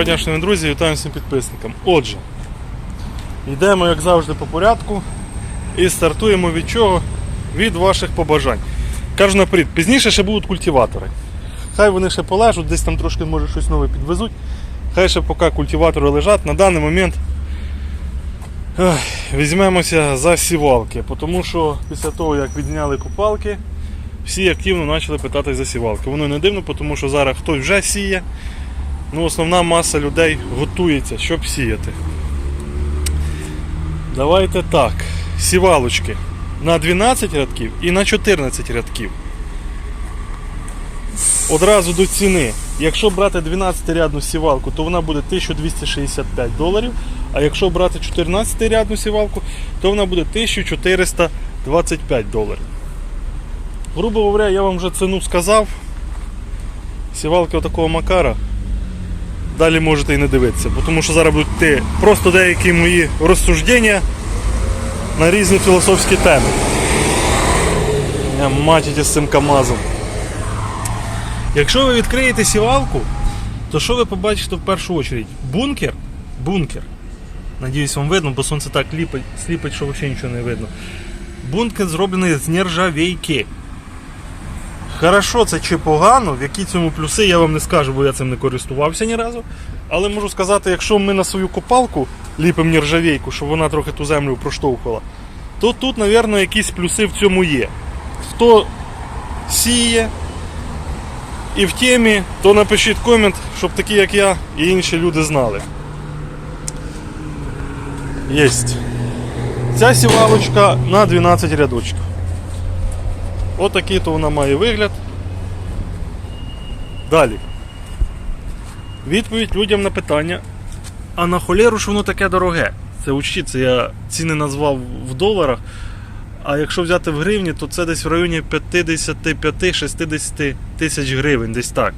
Доброго дня, шановні друзі, вітаю всім підписникам. Отже, йдемо, як завжди, по порядку і стартуємо від чого? Від ваших побажань. Кажу наперед, пізніше ще будуть культиватори. Хай вони ще полежать, десь там трошки може щось нове підвезуть. Хай ще поки культиватори лежать. На даний момент візьмемося за сівалки, тому що після того, як відняли купалки, всі активно почали питати за сівалки. Воно не дивно, тому що зараз хтось вже сіє. Ну, основна маса людей готується, щоб сіяти. Давайте так. Сівалочки на 12 рядків і на 14 рядків. Одразу до ціни. Якщо брати 12-рядну сівалку, то вона буде 1265 доларів. А якщо брати 14-рядну сівалку, то вона буде 1425 доларів. Грубо говоря, я вам вже ціну сказав. Сівалки отакого Макара далі можете і не дивитися, бо тому що зараз будуть йти просто деякі мої розсуждення на різні філософські теми. Я матіті з цим КАМАЗом. Якщо ви відкриєте сівалку, то що ви побачите в першу чергу? Бункер. Бункер. Надіюсь, вам видно, бо сонце так ліпить, сліпить, що взагалі нічого не видно. Бункер зроблений з нержавійки. Хорошо це чи погано, в які цьому плюси, я вам не скажу, бо я цим не користувався ні разу. Але можу сказати, якщо ми на свою копалку ліпимо нержавійку, щоб вона трохи ту землю проштовхувала, то тут, мабуть, якісь плюси в цьому є. Хто сіє і в темі, то напишіть комент, щоб такі, як я, і інші люди знали. Єсть. Ця сівалочка на 12 рядочків. Отакий то вона має вигляд. Далі. Відповідь людям на питання. А на холєру ж воно таке дороге. Це учтіть, це я ціни назвав в доларах. А якщо взяти в гривні, то це десь в районі 55-60 тисяч гривень, десь так.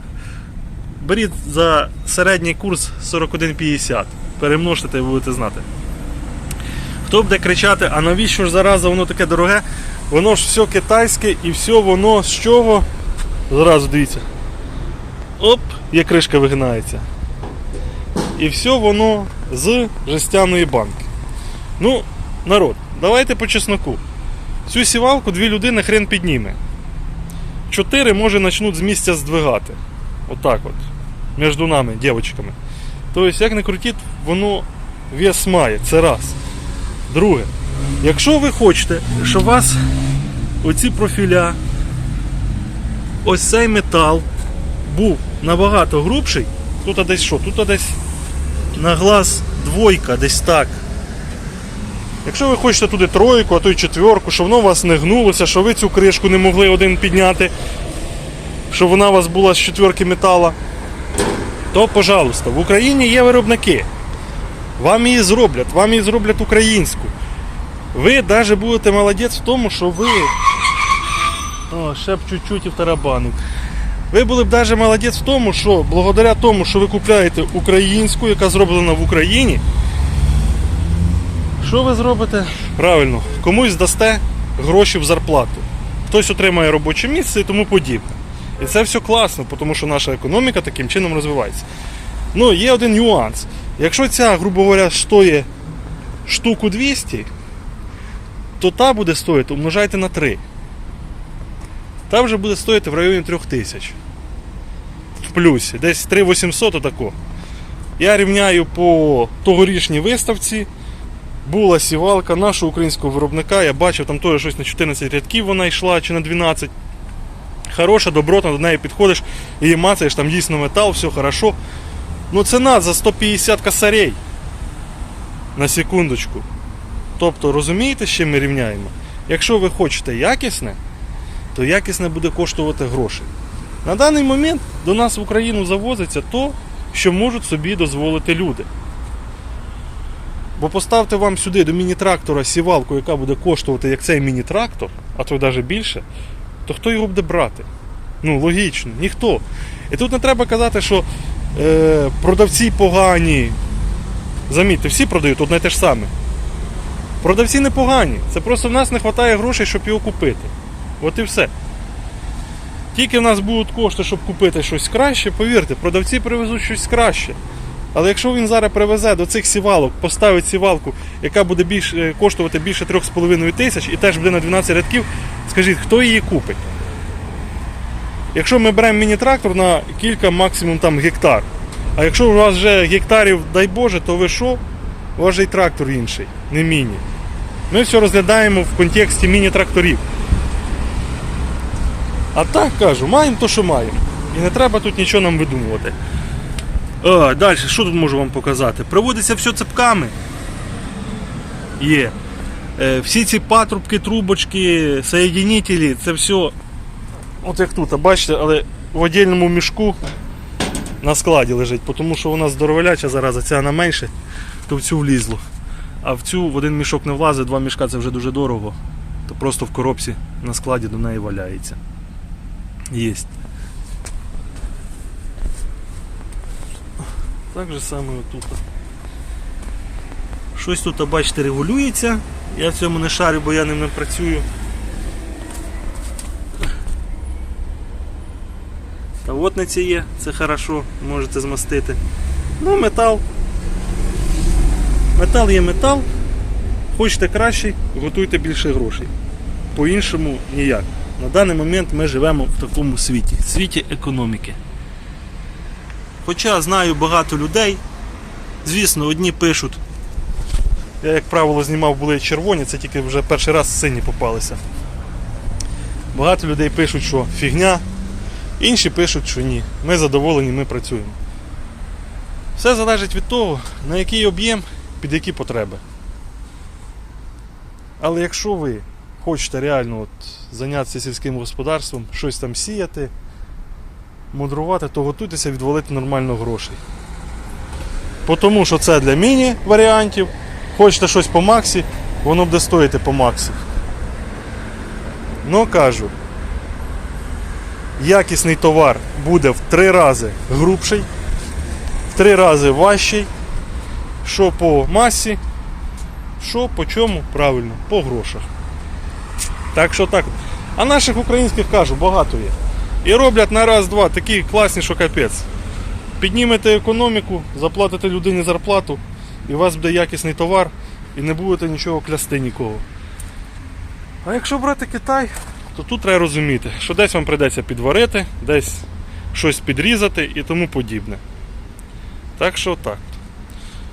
Беріть за середній курс 41,50. Перемножте й будете знати. Хто буде кричати, а навіщо ж зараза воно таке дороге? Воно ж все китайське і все воно з чого? Зразу дивіться. Оп, як кришка вигинається. І все воно з жестяної банки. Ну, народ, давайте по чесноку. Цю сівалку дві людини хрен підніме. Чотири, може, почнуть з місця здвигати. Отак от. Між нами, дівчатками. Тобто, як не крутіть, воно вес має. Це раз. Друге, якщо ви хочете, щоб у вас оці профіля, ось цей метал був набагато грубший, тут десь що? Тут десь на глаз двойка, десь так. Якщо ви хочете туди тройку, а то й четверку, щоб воно у вас не гнулося, щоб ви цю кришку не могли один підняти, щоб вона у вас була з четверки метала, то, пожалуйста, в Україні є виробники. Вам її зроблять, вам її зроблять українську. Ви навіть будете молодець в тому, що ви. О, ще б чуть-чуть і в тарабану. Ви були б навіть молодець в тому, що благодаря тому, що ви купляєте українську, яка зроблена в Україні, що ви зробите? Правильно, комусь дасте гроші в зарплату. Хтось отримає робоче місце і тому подібне. І це все класно, тому що наша економіка таким чином розвивається. Ну, є один нюанс. Якщо ця, грубо говоря, стоїть штуку 200, то та буде стоїти, умножайте на 3. Та вже буде стоїти в районі 3000. В плюсі. Десь 3800 отако. Я рівняю по тогорічній виставці. Була сівалка нашого українського виробника. Я бачив, там теж щось на 14 рядків вона йшла чи на 12. Хороша, добротна, до неї підходиш, її мацаєш, там дійсно метал, все хорошо. Ну ціна за 150 косарей. На секундочку. Тобто, розумієте, чим ми рівняємо? Якщо ви хочете якісне, то якісне буде коштувати грошей. На даний момент до нас в Україну завозиться то, що можуть собі дозволити люди. Бо поставте вам сюди до міні-трактора сівалку, яка буде коштувати як цей міні-трактор, а то навіть більше, то хто його буде брати? Ну, логічно, ніхто. І тут не треба казати, що е, продавці погані. Замітьте, всі продають одне те ж саме. Продавці непогані. Це просто в нас не вистачає грошей, щоб його купити. От і все. Тільки в нас будуть кошти, щоб купити щось краще, повірте, продавці привезуть щось краще. Але якщо він зараз привезе до цих сівалок, поставить сівалку, яка буде більш, е, коштувати більше 3,5 тисяч і теж буде на 12 рядків, скажіть, хто її купить? Якщо ми беремо міні-трактор на кілька максимум там гектар. А якщо у вас вже гектарів, дай Боже, то ви що? У вас же й трактор інший, не міні. Ми все розглядаємо в контексті міні-тракторів. А так кажу, маємо то, що маємо. І не треба тут нічого нам видумувати. А, далі, що тут можу вам показати? Проводиться все цепками. Є. Е, всі ці патрубки, трубочки, соєдинителі, це все. От як тут, а бачите, але в отдельному мішку на складі лежить, тому що вона здоровеляча зараза, ця вона менше, то в цю влізло. А в цю в один мішок не влазить, два мішка це вже дуже дорого. То просто в коробці на складі до неї валяється. Єсть. Так же саме отут. Щось тут, бачите, регулюється. Я в цьому не шарю, бо я ним не працюю. Та от не є, це хорошо, можете змастити. Ну, метал. Метал є метал. Хочете кращий, готуйте більше грошей. По-іншому ніяк. На даний момент ми живемо в такому світі, світі економіки. Хоча знаю багато людей, звісно, одні пишуть. Я, як правило, знімав були червоні, це тільки вже перший раз сині попалися. Багато людей пишуть, що фігня, інші пишуть, що ні. Ми задоволені, ми працюємо. Все залежить від того, на який об'єм, під які потреби. Але якщо ви хочете реально от зайнятися сільським господарством, щось там сіяти, мудрувати, то готуйтеся відвалити нормально грошей. Тому що це для міні-варіантів. Хочете щось по максі, воно буде стоїти по максі. Ну кажу, якісний товар буде в три рази грубший, в три рази важчий. Що по масі, що по чому? Правильно, по грошах. Так що так. А наших українських кажу, багато є. І роблять на раз-два такі класні, що капець. Піднімете економіку, заплатите людині зарплату, і у вас буде якісний товар, і не будете нічого клясти нікого. А якщо брати Китай, то тут треба розуміти, що десь вам прийдеться підварити, десь щось підрізати і тому подібне. Так що так.